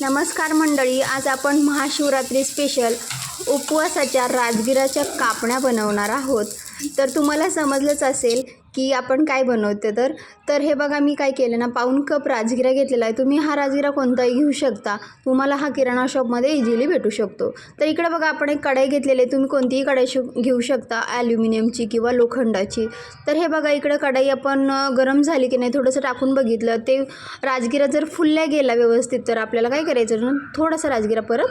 नमस्कार मंडळी आज आपण महाशिवरात्री स्पेशल उपवासाच्या राजगिराच्या कापण्या बनवणार आहोत. तर तुम्हाला समजलंच असेल की आपण काय बनवते तर? तर हे बघा मी काय केलं ना पाऊन कप राजगिरा घेतलेला आहे. तुम्ही हा राजगिरा कोणताही घेऊ शकता. तुम्हाला हा किराणा शॉपमध्ये इझिली भेटू शकतो. तर इकडे बघा आपण एक कढाई घेतलेली आहे. तुम्ही कोणतीही कढाई शो घेऊ शकता ॲल्युमिनियमची किंवा लोखंडाची. तर हे बघा इकडे कढाई आपण गरम झाली की नाही थोडंसं टाकून बघितलं. ते राजगिरा जर फुलल्या गेला व्यवस्थित तर आपल्याला काय करायचं? ना थोडासा राजगिरा परत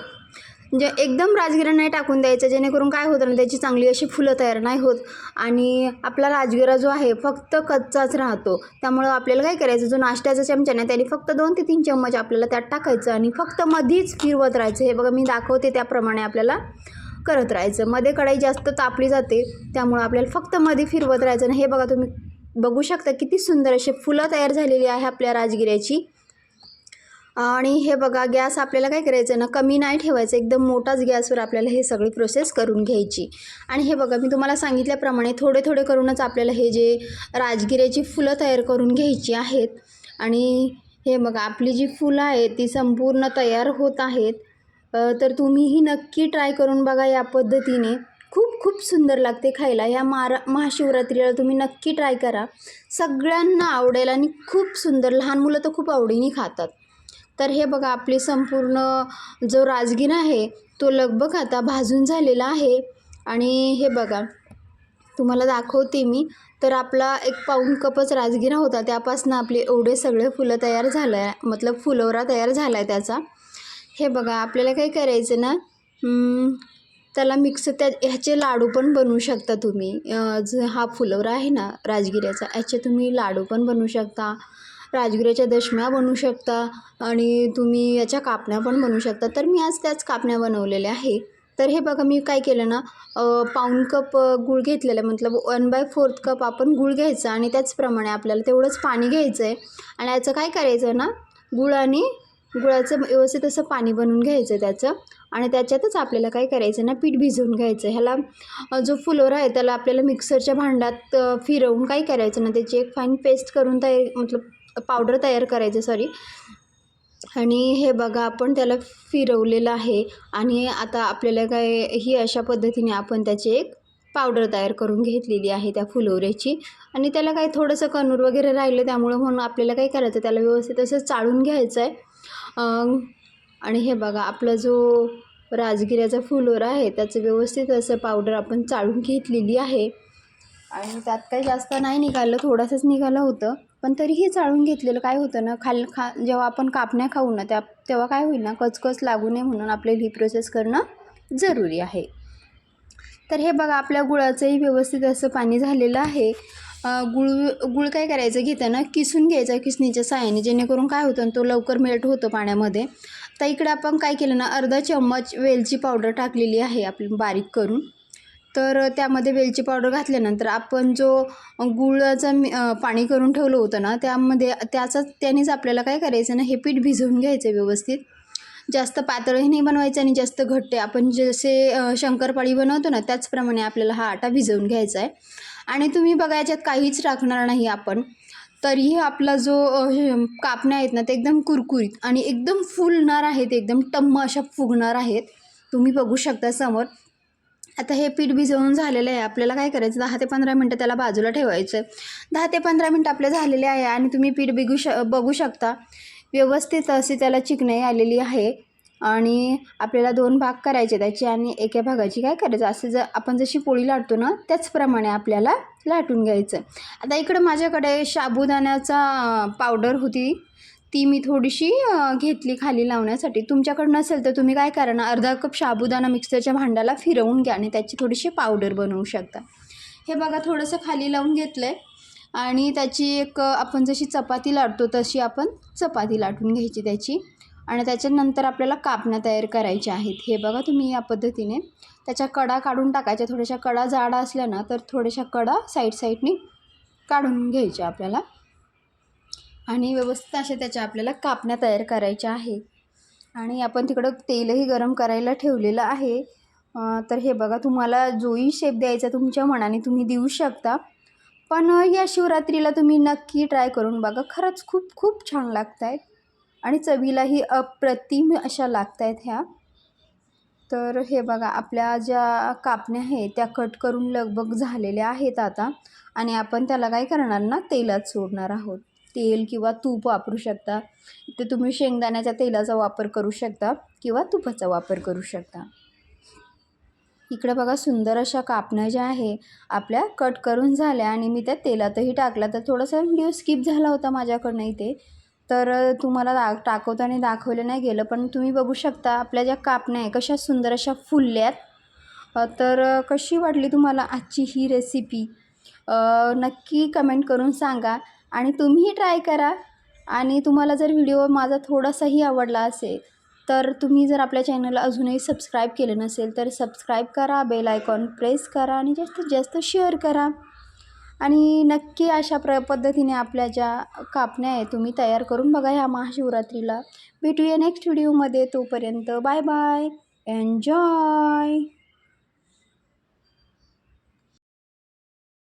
म्हणजे एकदम राजगिरा नाही टाकून द्यायचं जेणेकरून काय होतं ना त्याची चांगली अशी फुलं तयार नाही होत. आणि आपला राजगिरा जो आहे फक्त कच्चाच राहतो. त्यामुळं आपल्याला काय करायचं जो नाश्त्याचा चमचा नाही त्याने फक्त दोन ते तीन चम्मच आपल्याला त्यात टाकायचं आणि फक्त मधीच फिरवत राहायचं. हे बघा मी दाखवते त्याप्रमाणे आपल्याला करत राहायचं. मध्ये कढाई जास्त तापली जाते त्यामुळं आपल्याला फक्त मध्ये फिरवत राहायचं. आणि हे बघा तुम्ही बघू शकता किती सुंदर अशी फुलं तयार झालेली आहे आपल्या राजगिऱ्याची. आणि हे बघा गॅस आपल्याला काय करायचं ना कमी नाही ठेवायचं. एकदम मोठाच गॅसवर आपल्याला हे सगळी प्रोसेस करून घ्यायची. आणि हे बघा मी तुम्हाला सांगितल्याप्रमाणे थोडे थोडे करूनच आपल्याला हे जे राजगिऱ्याची फुलं तयार करून घ्यायची आहेत. आणि हे बघा आपली जी फुलं आहेत ती संपूर्ण तयार होत आहेत. तर तुम्हीही नक्की ट्राय करून बघा या पद्धतीने. खूप खूप सुंदर लागते खायला. या मारा महाशिवरात्रीला तुम्ही नक्की ट्राय करा. सगळ्यांना आवडेल आणि खूप सुंदर लहान मुलं तर खूप आवडीने खातात. तर हे बघा आपली संपूर्ण जो राजगिरा आहे तो लगभग आता भाजून झालेला आहे. आणि हे बघा तुम्हाला दाखवते मी. तर आपला एक पाऊण कपच राजगिरा होता. त्यापासून आपले एवढे सगळे फुलं तयार झालं आहे मतलब फुलवरा तयार झाला आहे त्याचा. हे बघा आपल्याला काय करायचं ना त्याला मिक्स त्या ह्याचे लाडू पण बनवू शकता तुम्ही. जो हा फुलवरा आहे ना राजगिऱ्याचा ह्याचे तुम्ही लाडू पण बनवू शकता. राजगिऱ्याच्या दशम्या बनवू शकता आणि तुम्ही याच्या कापण्या पण बनवू शकता. तर मी आज त्याच कापण्या बनवलेल्या आहे. तर हे बघा मी काय केलं ना पाऊण कप गूळ घेतलेलं आहे. मतलब वन बाय फोर्थ कप आपण गूळ घ्यायचा आणि त्याचप्रमाणे आपल्याला तेवढंच पाणी घ्यायचं आहे आणि याचं काय करायचं ना गुळ आणि गुळाचं व्यवस्थित असं पाणी बनवून घ्यायचं त्याचं. आणि त्याच्यातच आपल्याला काय करायचं ना पीठ भिजवून घ्यायचं ह्याला जो फुलोरा आहे त्याला आपल्याला मिक्सरच्या भांड्यात फिरवून काय करायचं ना त्याची एक फाईन पेस्ट करून तयार मतलब पावडर तयार करायचं सॉरी आणि हे बघा आपण त्याला फिरवलेलं आहे. आणि आता आपल्याला काय ही अशा पद्धतीने आपण त्याची एक पावडर तयार करून घेतलेली आहे त्या फुलोऱ्याची. आणि त्याला काही थोडंसं कणूर वगैरे राहिलं त्यामुळं म्हणून आपल्याला काय करायचं त्याला व्यवस्थित असं चाळून घ्यायचं आहे. आणि हे बघा आपला जो राजगिऱ्याचा फुलोरा आहे त्याचं व्यवस्थित असं पावडर आपण चाळून घेतलेली आहे. आणि त्यात काही जास्त नाही निघालं थोडंसंच निघालं होतं. पण तरीही चाळून घेतलेलं. काय होतं ना खाल खा जेव्हा आपण कापण्या खाऊ ना त्या तेव्हा काय होईल ना कचकच लागू नये म्हणून आपल्याला ही प्रोसेस करणं जरुरी आहे. तर हे बघा आपल्या गुळाचंही व्यवस्थित असं पाणी झालेलं आहे. गुळ गुळ काय करायचं? घेताना किसून घ्यायचा किसणीच्या साह्याने जेणेकरून काय होतं ना तो लवकर मेल्ट होतो पाण्यामध्ये. तर इकडे आपण काय केलं ना अर्धा चम्मच वेलची पावडर टाकलेली आहे आपली बारीक करून. तर त्यामध्ये वेलची पावडर घातल्यानंतर आपण जो गुळाचं मी- पाणी करून ठेवलं होतं ना त्यामध्ये त्याचाच त्यानेच आपल्याला काय करायचं ना हे पीठ भिजवून घ्यायचं व्यवस्थित. जास्त पातळही नाही बनवायचं आणि जास्त घट्ट आपण जसे शंकरपाळी बनवतो ना त्याचप्रमाणे आपल्याला हा आटा भिजवून घ्यायचा आहे. आणि तुम्ही बघा याच्यात काहीच टाकणार नाही आपण. तरीही आपला जो कापण्या आहेत ना ते एकदम कुरकुरीत आणि एकदम फुलणार आहेत एकदम टम्म अशा फुगणार आहेत. तुम्ही बघू शकता समोर. आता हे पीठ भिजवून झालेलं आहे. आपल्याला काय करायचं? दहा ते पंधरा मिनटं त्याला बाजूला ठेवायचं. आहे दहा ते पंधरा मिनटं आपले झालेले आहे आणि तुम्ही पीठ बिगू श बघू शकता. व्यवस्थित अशी त्याला चिकनाई आलेली आहे. आणि आपल्याला दोन भाग करायचे त्याचे आणि एका भागाची काय करायचं? असं जर आपण जशी पोळी लाटतो ना त्याचप्रमाणे आपल्याला लाटून घ्यायचं. आता इकडं माझ्याकडे साबुदाण्याचा पावडर होती. ती मी थोडीशी घेतली खाली लावण्यासाठी. तुमच्याकडं नसेल तर तुम्ही काय करा ना अर्धा कप साबुदाणा मिक्सरच्या भांड्याला फिरवून घ्या आणि त्याची थोडीशी पावडर बनवू शकता. हे बघा थोडंसं खाली लावून घेतलं आहे आणि त्याची एक आपण जशी चपाती लाटतो तशी आपण चपाती लाटून घ्यायची त्याची. आणि त्याच्यानंतर आपल्याला कापण्या तयार करायच्या आहेत. हे बघा तुम्ही या पद्धतीने. त्याच्या कडा काढून टाकायच्या. थोड्याशा कडा जाडा असल्या ना तर थोड्याशा कडा साईड साईडने काढून घ्यायच्या आपल्याला. आणि व्यवस्थित अशा त्याच्या आपल्याला कापण्या तयार करायच्या आहे. आणि आपण तिकडं तेलही गरम करायला ठेवलेलं आहे. तर हे बघा तुम्हाला जोही शेप द्यायचा तुमच्या मनाने तुम्ही देऊ शकता. पण या शिवरात्रीला तुम्ही नक्की ट्राय करून बघा खरंच खूप खूप छान लागत आहेत आणि चवीलाही अप्रतिम अशा लागत आहेत ह्या. तर हे बघा आपल्या ज्या कापण्या आहेत त्या कट करून लगबग झालेल्या आहेत आता. आणि आपण त्याला काय करणार ना तेलात सोडणार आहोत. तेल किंवा तूप वापरू शकता. ते तुम्ही शेंगदाण्याच्या तेलाचा वापर करू शकता किंवा तुपाचा वापर करू शकता. इकडे बघा सुंदर अशा कापण्या ज्या आहे आपल्या कट करून झाल्या आणि मी त्या तेलातही टाकला तर थोडासा व्हिडिओ स्किप झाला होता माझ्याकडनं इथे. तर तुम्हाला दा टाकवताना दाखवलं नाही गेलं पण तुम्ही बघू शकता आपल्या ज्या कापण्या आहे कशा सुंदर अशा फुलल्यात तर कशी वाटली तुम्हाला आजची ही रेसिपी नक्की कमेंट करून सांगा. आणि तुम्हीही ट्राय करा. आणि तुम्हाला जर व्हिडिओ माझा थोडासाही आवडला असेल तर तुम्ही जर आपल्या चॅनलला अजूनही सबस्क्राईब केलं नसेल तर सबस्क्राईब करा बेल आयकॉन प्रेस करा आणि जास्तीत जास्त शेअर करा. आणि नक्की अशा प्र पद्धतीने आपल्या ज्या कापण्या आहे तुम्ही तयार करून बघा ह्या महाशिवरात्रीला. भेटूया नेक्स्ट व्हिडिओमध्ये तोपर्यंत बाय बाय एन्जॉय